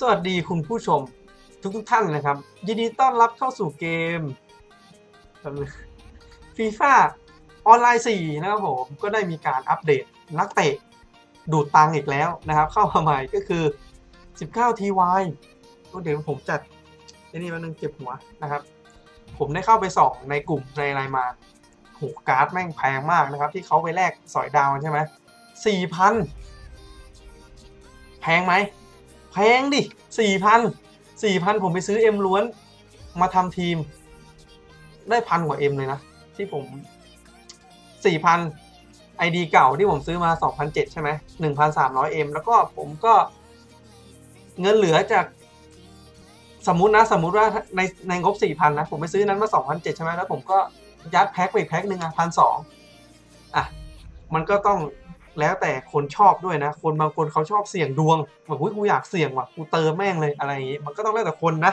สวัสดีคุณผู้ชมทุกทุกๆท่านนะครับ ยินดีต้อนรับเข้าสู่เกมฟีฟ่าออนไลน์ 4 นะครับผม ก็ได้มีการอัปเดตนักเตะ ดูดตังอีกแล้วนะครับ เข้ามาใหม่ก็คือ 19 TY ก็เดี๋ยวผมจัดไอ้นี่มันนึงเก็บหัวนะครับ ผมได้เข้าไปส่องในกลุ่มในอะไรมาโหการ์ดแม่งแพงมากนะครับ ที่เขาไปแลกสอยดาวใช่ไหมสี่พันแพงไหม แพงดิสี่พันสี่พันผมไปซื้อเอ็มล้วนมาทำทีม ได้พันกว่าเอ็มเลยนะ ที่ผมสี่พันไอดีเก่าที่ผมซื้อมาสองพันเจ็ดใช่ไหมหนึ่งพันสามร้อยเอ็มแล้วก็ผมก็เงินเหลือจากสมมตินะสมมุติว่าในในงบสี่พันนะผมไปซื้อนั้นมาสองพันเจ็ดใช่ไหมแล้วผมก็ยัดแพ็คไปแพ็คหนึ่งอะพันสองอะมันก็ต้อง แล้วแต่คนชอบด้วยนะ คนบางคนเขาชอบเสี่ยงดวงแบบอุ้ยกูอยากเสี่ยงว่ะกูเติมแม่งเลยอะไรอย่างงี้มันก็ต้องแล้วแต่คนนะ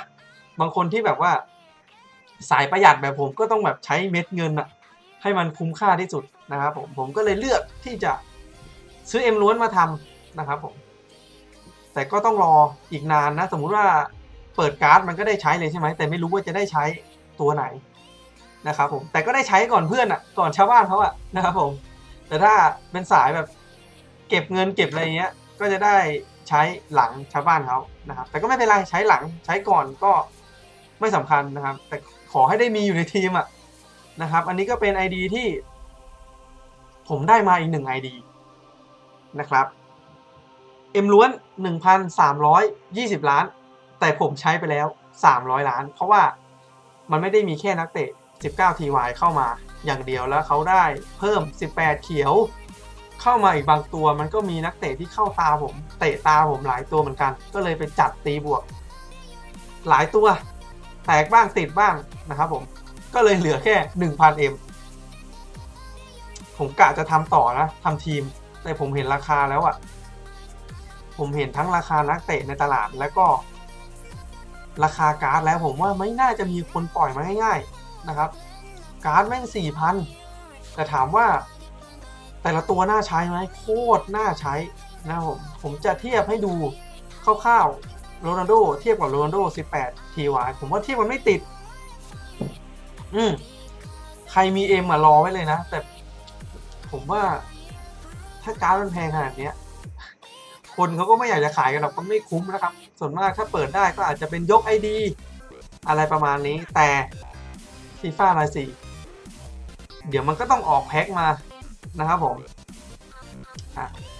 บางคนที่แบบว่า สายประหยัดแบบผมก็ต้องแบบใช้เม็ดเงินอะให้มันคุ้มค่าที่สุดนะครับผมผมก็เลยเลือกที่จะซื้อเอ็มล้วนมาทำนะครับผมแต่ก็ต้องรออีกนานนะ สมมุติว่าเปิดการ์ดมันก็ได้ใช้เลยใช่ไหมแต่ไม่รู้ว่าจะได้ใช้ตัวไหนนะครับผมแต่ก็ได้ใช้ก่อนเพื่อนอะก่อนชาวบ้านเขาอะนะครับผม แต่ถ้าเป็นสายแบบ เก็บเงินเก็บอะไรเงี้ย ก็จะได้ใช้หลังชาวบ้านเขานะครับ แต่ก็ไม่เป็นไรใช้หลังใช้ก่อนก็ไม่สำคัญนะครับ แต่ขอให้ได้มีอยู่ในทีมอะนะครับ อันนี้ก็เป็น ID ที่ ผมได้มาอีกหนึ่ง ID นะครับเอ็มล้วน 1,320 ล้าน แต่ผมใช้ไปแล้ว 300 ล้าน เพราะว่ามันไม่ได้มีแค่นักเตะ 19 TY เข้ามาอย่างเดียวแล้วเขาได้เพิ่ม 18 เขียว เข้ามาอีกบางตัวมันก็มีนักเตะที่เข้าตาผม เตะตาผมหลายตัวเหมือนกัน ก็เลยไปจัดตีบวก หลายตัว แตกบ้างติดบ้างนะครับผมก็เลยเหลือแค่ 1,000 M ผมกะจะทำต่อนะทำทีม แต่ผมเห็นราคาแล้วอะผมเห็นทั้งราคานักเตะในตลาดแล้วก็ ราคาการ์ดแล้วผมว่าไม่น่าจะมีคนปล่อยมาง่ายๆ นะครับ การ์ดแม่งสี่พันแต่ถามว่าแต่ละตัวน่าใช้ไหมโคตรน่าใช้นะครับผมผมจะเทียบให้ดูคร่าวๆโรนัลโดเทียบกับโรนัลโด18 TY ผมว่าเทียบมันไม่ติด อืมใครมีเอ็มอะรอไว้เลยนะ แต่ผมว่าถ้าการ์ดมันแพงขนาดเนี้ย คนเขาก็ไม่อยากจะขายกันหรอกมันไม่คุ้มนะครับ ส่วนมากถ้าเปิดได้ก็อาจจะเป็นยก ID อะไรประมาณนี้แต่ ฟีฟ่าไลสี่เดี๋ยวมันก็ต้องออกแพ็คมานะครับผม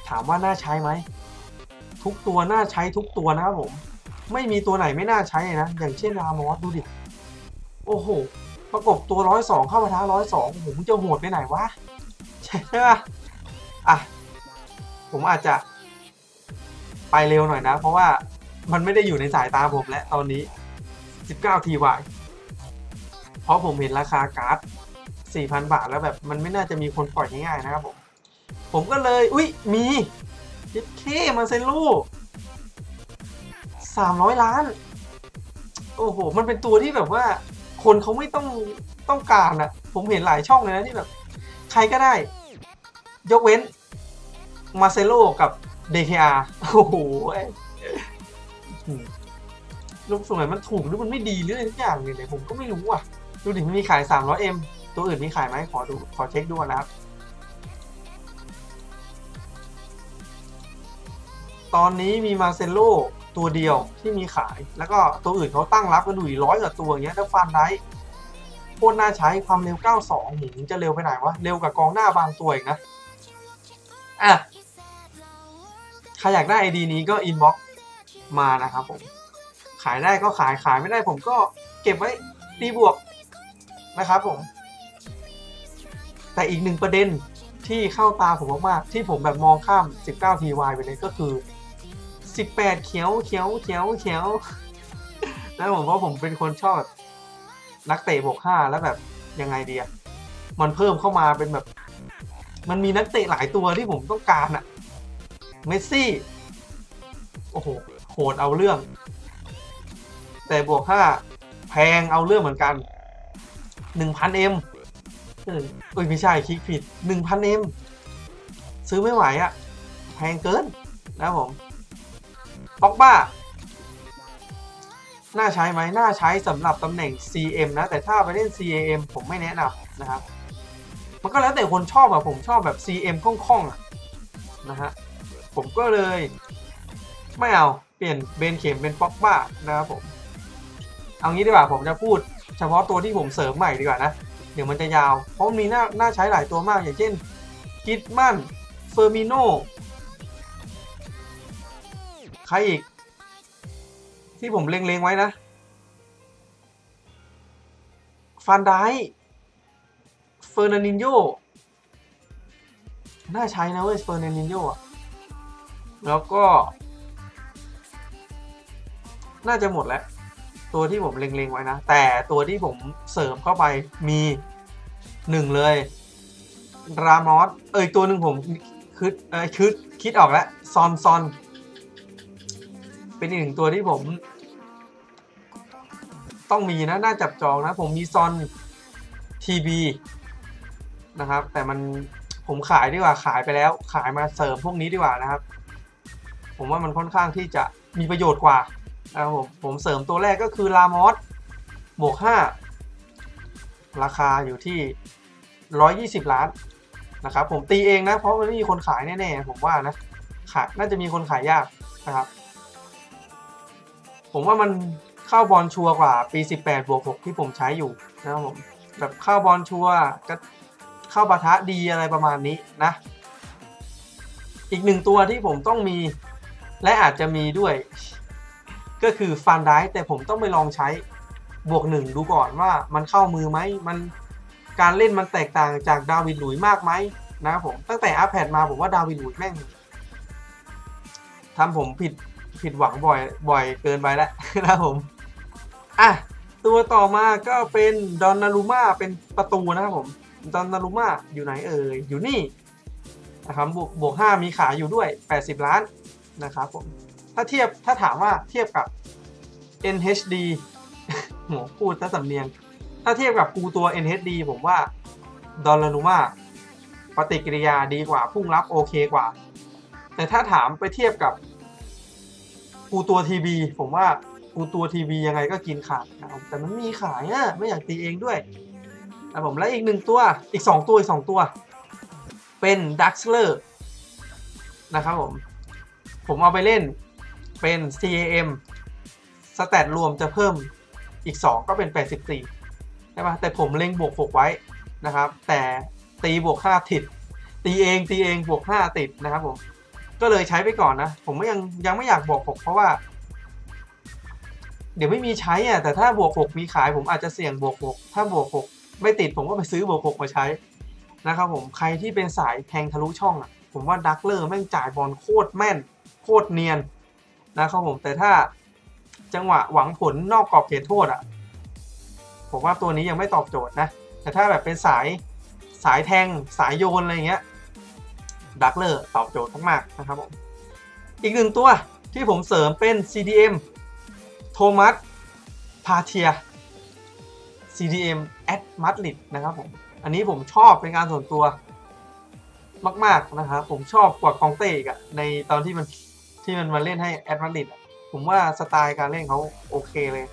ถามว่าน่าใช้ไหม ทุกตัวน่าใช้ทุกตัวนะครับผม ไม่มีตัวไหนไม่น่าใช้นะ อย่างเช่นรามอสดูดิ โอ้โห ประกบตัวร้อยสองเข้ามาท้าร้อยสองผมจะโหดไปไหนวะ ใช่ปะอะ ผมอาจจะ ไปเร็วหน่อยนะ เพราะว่ามันไม่ได้อยู่ในสายตาผมแล้วตอนนี้ 19 TY เพ ราะผมเห็นราคาการ์ด 4,000 บาทแล้วแบบมันไม่น่าจะมีคนปล่อยง่ายๆนะครับผม ผมก็เลย อุ๊ยมียิดเคมาเซลู300 ล้าน โอ้โห มันเป็นตัวที่แบบว่า คนเขาไม่ต้องต้องการอะผมเห็นหลายช่องเลยนะที่แบบ ใครก็ได้ ยกเว้นมาเซโลกับ DKR โอ้โหลูกสมัยมันถูกหรือมันไม่ดีหรืออะไรทุกอย่างเลยผมก็ไม่รู้อะ ดูดิมันมีขาย 300M ตัวอื่นมีขายไหมขอดูขอเช็คดูนะครับ ตอนนี้มีมาเซโลตัวเดียวที่มีขาย แล้วก็ตัวอื่นเขาตั้งรับกันดูร้อยกว่าตัวอย่างเงี้ยแล้วฟันได้โคตรน่าใช้ความเร็ว 92หืมจะเร็วไปไหนวะ เร็วกับกองหน้าบางตัวอีกนะ อะ ใครอยากได้ไอดีนี้ก็อินบ็อกมานะครับผม ขายได้ก็ขายขายไม่ได้ผมก็เก็บไว้ตีบวก นะครับผม แต่อีกหนึ่งประเด็นที่เข้าตาผมมากๆที่ผมแบบมองข้าม 19 TY ไปเลยก็คือ 18 เขียวเขียวเขียวเขียวแล้วผมว่าผมเป็นคนชอบ นักเตะบวก5แล้วแบบยังไงดีอะมันเพิ่มเข้ามาเป็นแบบ มันมีนักเตะหลายตัวที่ผมต้องการอะเมสซี่ โอ้โห โหดเอาเรื่อง แต่บวกห้าแพงเอาเรื่องเหมือนกัน 1,000M เอ้ยไม่ใช่คลิกผิด 1,000M ซื้อไม่ไหวอะแพงเกินนะผมบ็อกบ้า น่าใช้ไหมน่าใช้สำหรับตำแหน่ง CM นะ แต่ถ้าไปเล่น CAM ผมไม่แนะนำนะครับ มันก็แล้วแต่คนชอบอะผมชอบแบบ CM คล่องๆอะนะฮะ ผมก็เลย ไม่เอา เปลี่ยนเบนเข็มเป็นป๊อกบ้านะครับผม เอางี้ดีกว่าผมจะพูด เฉพาะตัวที่ผมเสริมใหม่ดีกว่านะ เดี๋ยวมันจะยาว เพราะมีหน่าน่าใช้หลายตัวมาก อย่างเช่นกิตมันเฟอร์มิโนใครอีก ที่ผมเล็งๆไว้นะ ฟันไดเฟอร์นันดินโยน่าใช้นะเว้ยเฟอร์นันดินโยอะแล้วก็ น่าจะหมดแล้ว ตัวที่ผมเล็งๆไว้นะ แต่ตัวที่ผมเสริมเข้าไปมีหนึ่งเลย รามอสเอ้ยตัวหนึ่งผมคิดเอ้ยคิดคิดออกแล้วซอนซอนเป็นอีกหนึ่งตัวที่ผม ต้องมีนะ น่าจับจองนะ ผมมีซอนทีบีนะครับ แต่มันผมขายดีกว่าขายไปแล้ว ขายมาเสริมพวกนี้ดีกว่านะครับ ผมว่ามันค่อนข้างที่จะมีประโยชน์กว่า นะครับผมผมเสริมตัวแรกก็คือลามอสบวก 5 ราคาอยู่ที่ 120 ล้านนะครับผมตีเองนะ เพราะมันไม่มีคนขายแน่ๆ ผมว่านะขายน่าจะมีคนขายยากนะครับ ผมว่ามันเข้าบอลชัวกว่าปี 18บวก6ที่ผมใช้อยู่นะครับผมแบบเข้าบอลชัวก็เข้าปะทะดีอะไรประมาณนี้นะ อีกหนึ่งตัวที่ผมต้องมีและอาจจะมีด้วย ก็คือฟันได้แต่ผมต้องไปลองใช้บวกหนึ่งดูก่อนว่ามันเข้ามือไหมมันการเล่นมันแตกต่างจากดาวิดหลุยมากไหมนะครับผมตั้งแต่อัพแพดมาผมว่าดาวิดหลุยแม่งทำผมผิดผิดหวังบ่อยบ่อยเกินไปแล้วนะครับผมอะตัวต่อมาก็เป็นดอนนารุมาเป็นประตูนะครับผมดอนนารุมาอยู่ไหนเอ่ยอยู่นี่นะครับบวกบวกห้ามีขายอยู่ด้วย 80 ล้านนะครับผม ถ้าเทียบถ้าถามว่าเทียบกับ NHD โหพูดซะสำเนียง ถ้าเทียบกับกูตัว NHD ผมว่าดอลลานูมาปฏิกิริยาดีกว่าพุ่งรับโอเคกว่า แต่ถ้าถามไปเทียบกับกูตัว TB ผมว่ากูตัว TB ยังไงก็กินขาดนะครับแต่มันมีขายอะไม่อยากตีเองด้วยนะผมและอีกหนึ่งตัวอีก 2 ตัว อีก 2 ตัว เป็นดักเ l อร์นะครับผม ผมเอาไปเล่น เป็น CAM สแตทรวมจะเพิ่มอีก 2 ก็เป็น 84 ใช่ปะแต่ผมเล็งบวก 6 ไว้นะครับ แต่ตีบวก 5 ติด ตีเองตีเองบวก 5 ติดนะครับผม ก็เลยใช้ไปก่อนนะ ผมไม่ยังยังไม่อยากบวก 6 เพราะว่า เดี๋ยวไม่มีใช้อะแต่ถ้าบวก 6 มีขาย ผมอาจจะเสี่ยงบวก 6 ถ้าบวก 6 ไม่ติดผมก็ไปซื้อบวก 6 มาใช้นะครับผมใครที่เป็นสายแทงทะลุช่องอะผมว่าดักเลอร์แม่งจ่ายบอลโคตรแม่น โคตรเนียน นะครับผมแต่ถ้าจังหวะหวังผลนอกกรอบเขตโทษอะผมว่าตัวนี้ยังไม่ตอบโจทย์นะ แต่ถ้าแบบเป็นสายสายแทงสายโยนอะไรเงี้ยดักเลอร์ตอบโจทย์มากๆนะครับผมอีกหนึ่งตัวที่ผมเสริมเป็น CDM โทมัสพาเทีย CDM at Madrid นะครับผม อันนี้ผมชอบเป็นการส่วนตัวมาก ๆ นะครับ ผมชอบกว่ากองเต้อีกอะในตอนที่มัน ที่มันมาเล่นให้แอดมาริดผมว่าสไตล์การเล่นเขาโอเคเลย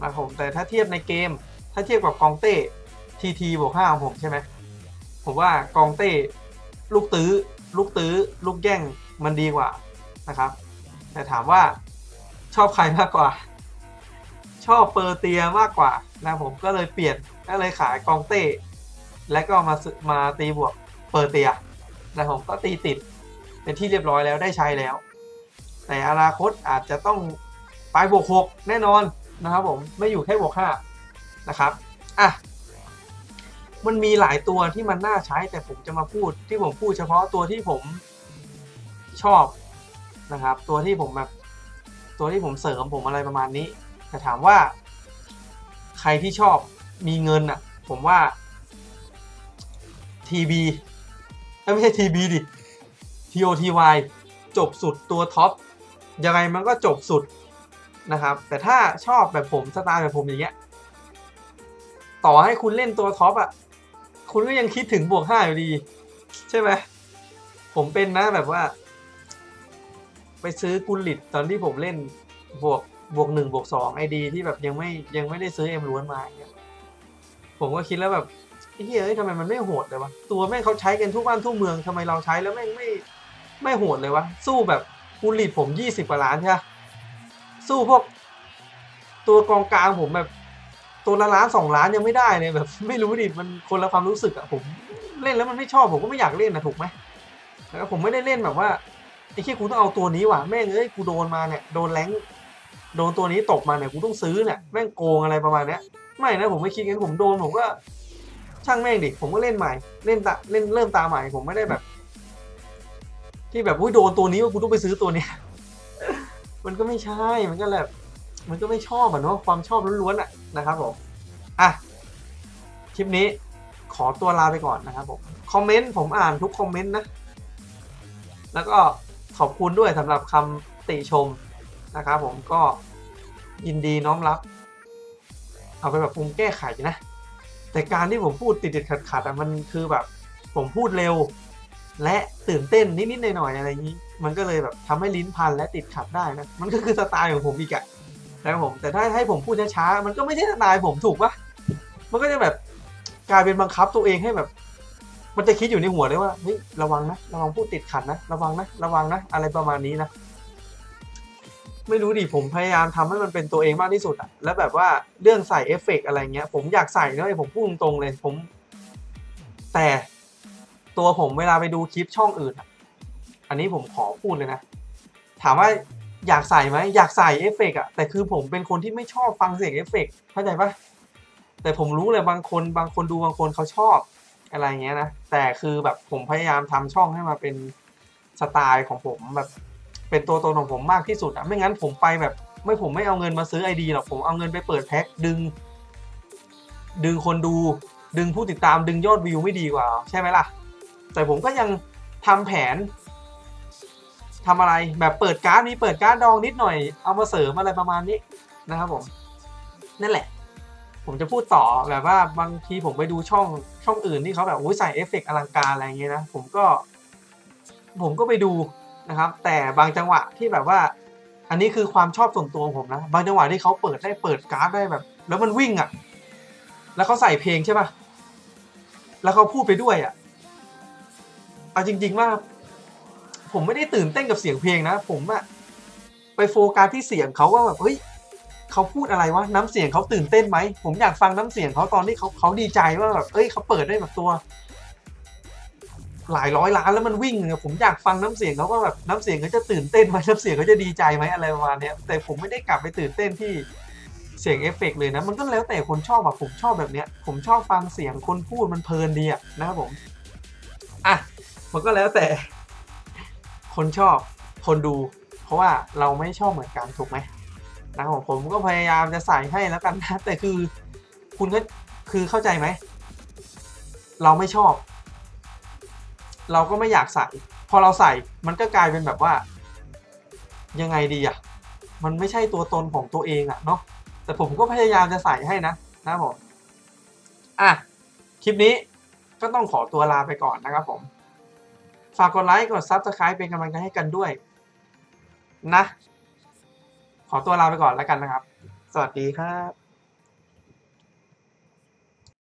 นะผมแต่ถ้าเทียบในเกม ถ้าเทียบกับกองเต้ทีทีบวกห้าของผมใช่ไหมผมว่ากองเต้ลูกตื้อลูกตื้อลูกแย่งมันดีกว่านะครับ แต่ถามว่าชอบใครมากกว่า ชอบเปอร์เตียมากกว่านะผมก็เลยเปลี่ยนก็เลยขายกองเต้ และก็มามาตีบวกเปอร์เตียนะผมก็ตีติดเป็นที่เรียบร้อยแล้วได้ใช้แล้ว แต่อนาคตอาจจะต้องไปบวกหกแน่นอนนะครับผมไม่อยู่แค่บวกห้านะครับอะมันมีหลายตัวที่มันน่าใช้แต่ผมจะมาพูดที่ผมพูดเฉพาะตัวที่ผมชอบนะครับ ตัวที่ผมแบบตัวที่ผมเสริมผมอะไรประมาณนี้ แต่ถามว่า ใครที่ชอบมีเงินอะ ผมว่า TB ไม่ใช่ TB ดิ TOTY จบสุดตัวท็อป ยังไงมันก็จบสุดนะครับ แต่ถ้าชอบแบบผมสไตล์แบบผมอย่างเงี้ย ต่อให้คุณเล่นตัวท็อปอะ คุณก็ยังคิดถึงบวกห้าอยู่ดี ใช่ไหมผมเป็นนะแบบว่า ไปซื้อกุลิตตอนที่ผมเล่นบวกบวกหนึ่งบวกสองไอดีที่แบบยังไม่ยังไม่ได้ซื้อเอ็มล้วนมาเงี้ยผมก็คิดแล้วแบบเฮ้ยเอ้ยทำไมมันไม่โหดเลยวะตัวแม่งเขาใช้กันทุกบ้านทุกเมืองทำไมเราใช้แล้วแม่งไม่ไม่โหดเลยวะสู้แบบ กูหลีดผมยี่สิบกว่าล้านใช่ปะสู้พวกตัวกองกลางผมแบบตัวละล้านสองล้านยังไม่ได้เลยแบบ ไม่รู้ดิมันคนละความรู้สึกอะผมเล่นแล้วมันไม่ชอบผมก็ไม่อยากเล่นนะถูกไหมแล้วผมไม่ได้เล่นแบบว่าไอ้ที่กูต้องเอาตัวนี้ว่ะแม่งเอ้ยกูโดนมาเนี่ยโดนแรงโดนตัวนี้ตกมาเนี่ยกูต้องซื้อเนี่ยแม่งโกงอะไรประมาณเนี้ยไม่นะผมไม่คิดงั้นผมโดนผมก็ช่างแม่งดิผมก็เล่นใหม่ เล่นตาเล่นเริ่มตาใหม่ผมไม่ได้แบบ ที่แบบอุ้ยโดนตัวนี้ว่ากูต้องไปซื้อตัวเนี้ยมันก็ไม่ใช่มันก็แบบมันก็ไม่ชอบอะเนาะความชอบล้วนๆอะนะครับผมอะคลิปนี้ขอตัวลาไปก่อนนะครับผมคอมเมนต์ผมอ่านทุกคอมเมนต์นะ แล้วก็ขอบคุณด้วยสำหรับคำติชมนะครับผมก็ยินดีน้อมรับ เอาไปแบบปรุงแก้ไขนะ แต่การที่ผมพูดติดติดขัดๆอะมันคือแบบ ผมพูดเร็ว และตื่นเต้นนิดๆหน่อยๆอะไรอย่างนี้ มันก็เลยแบบทำให้ลิ้นพันและติดขัดได้นะมันก็คือสไตล์ของผมอีกอะนะครับผมแต่ถ้าให้ผมพูดช้าๆมันก็ไม่ใช่สไตล์ผมถูกปะมันก็จะแบบกลายเป็นบังคับตัวเองให้แบบ มันจะคิดอยู่ในหัวเลยว่าเฮ้ยระวังนะระวังพูดติดขัดนะระวังนะระวังนะอะไรประมาณนี้นะไม่รู้ดิผมพยายามทำให้มันเป็นตัวเองมากที่สุดอะแล้วแบบว่าเรื่องใส่เอฟเฟกต์อะไรเงี้ย ผมอยากใส่นะเลยผมพูดตรงๆเลยผม แต่ ตัวผมเวลาไปดูคลิปช่องอื่น อันนี้ผมขอพูดเลยนะ ถามว่าอยากใส่ไหมอยากใส่เอฟเฟกต์อะแต่คือผมเป็นคนที่ไม่ชอบฟังเสียงเอฟเฟกต์เข้าใจปะแต่ผมรู้เลยบางคนบางคนดูบางคนเขาชอบอะไรเงี้ยนะแต่คือแบบผมพยายามทำช่องให้มาเป็นสไตล์ของผมแบบเป็นตัวตนของผมมากที่สุดอะไม่งั้นผมไปแบบ ไม่ผมไม่เอาเงินมาซื้อไอดีหรอกผมเอาเงินไปเปิดแพ็คดึง ดึงคนดูดึงผู้ติดตามดึงยอดวิวไม่ดีกว่าใช่ไหมล่ะ แต่ผมก็ยังทำแผนทำอะไรแบบเปิดการ์ดนี้เปิดการ์ดดองนิดหน่อย เอามาเสริมอะไรประมาณนี้นะครับผมนั่นแหละ ผมจะพูดต่อแบบว่าบางทีผมไปดูช่องช่องอื่นที่เขาแบบโอ้ยใส่เอฟเฟกต์อลังการอะไรอย่างเงี้ยนะผมก็ ผมก็ไปดูนะครับ แต่บางจังหวะที่แบบว่า อันนี้คือความชอบส่วนตัวผมนะ บางจังหวะที่เขาเปิดได้เปิดการ์ดได้แบบ แล้วมันวิ่งอะ่ะ แล้วเขาใส่เพลงใช่ป่ะแล้วเขาพูดไปด้วยอะ่ะ เอาจริง ๆว่า ผมไม่ได้ตื่นเต้นกับเสียงเพลงนะ ผมอะไปโฟกัสที่เสียงเขาว่าแบบเฮ้ยเขาพูดอะไรวะน้ำเสียงเขาตื่นเต้นไหมผมอยากฟังน้ำเสียงเขาตอนที่เขาเขาดีใจว่าแบบเอ้ยเขาเปิดได้แบบตัว หลายร้อยล้านแล้วมันวิ่งเนี่ยผมอยากฟังน้ำเสียงเขาว่าแบบน้ำเสียงเขาจะตื่นเต้นไหมน้ำเสียงเขาจะดีใจไหมอะไรประมาณนี้แต่ผมไม่ได้กลับไปตื่นเต้นที่เสียงเอฟเฟกต์เลยนะ มันก็แล้วแต่คนชอบอะผมชอบแบบเนี้ย ผมชอบฟังเสียงคนพูดมันเพลินดีอะนะครับผมอะ มันก็แล้วแต่คนชอบคนดู เพราะว่าเราไม่ชอบเหมือนกันถูกไหมนะครับผมก็พยายามจะใส่ให้แล้วกันนะแต่คือคุณก็คือเข้าใจไหม เราไม่ชอบ เราก็ไม่อยากใส่ พอเราใส่มันก็กลายเป็นแบบว่า ยังไงดีอะมันไม่ใช่ตัวตนของตัวเองอะเนาะแต่ผมก็พยายามจะใส่ให้นะนะผมอะคลิปนี้ก็ต้องขอตัวลาไปก่อนนะครับผม ฝากกดไลค์กด Subscribe เป็นกำลังใจให้กันด้วย นะ ขอตัวลาไปก่อนแล้วกันนะครับ สวัสดีครับ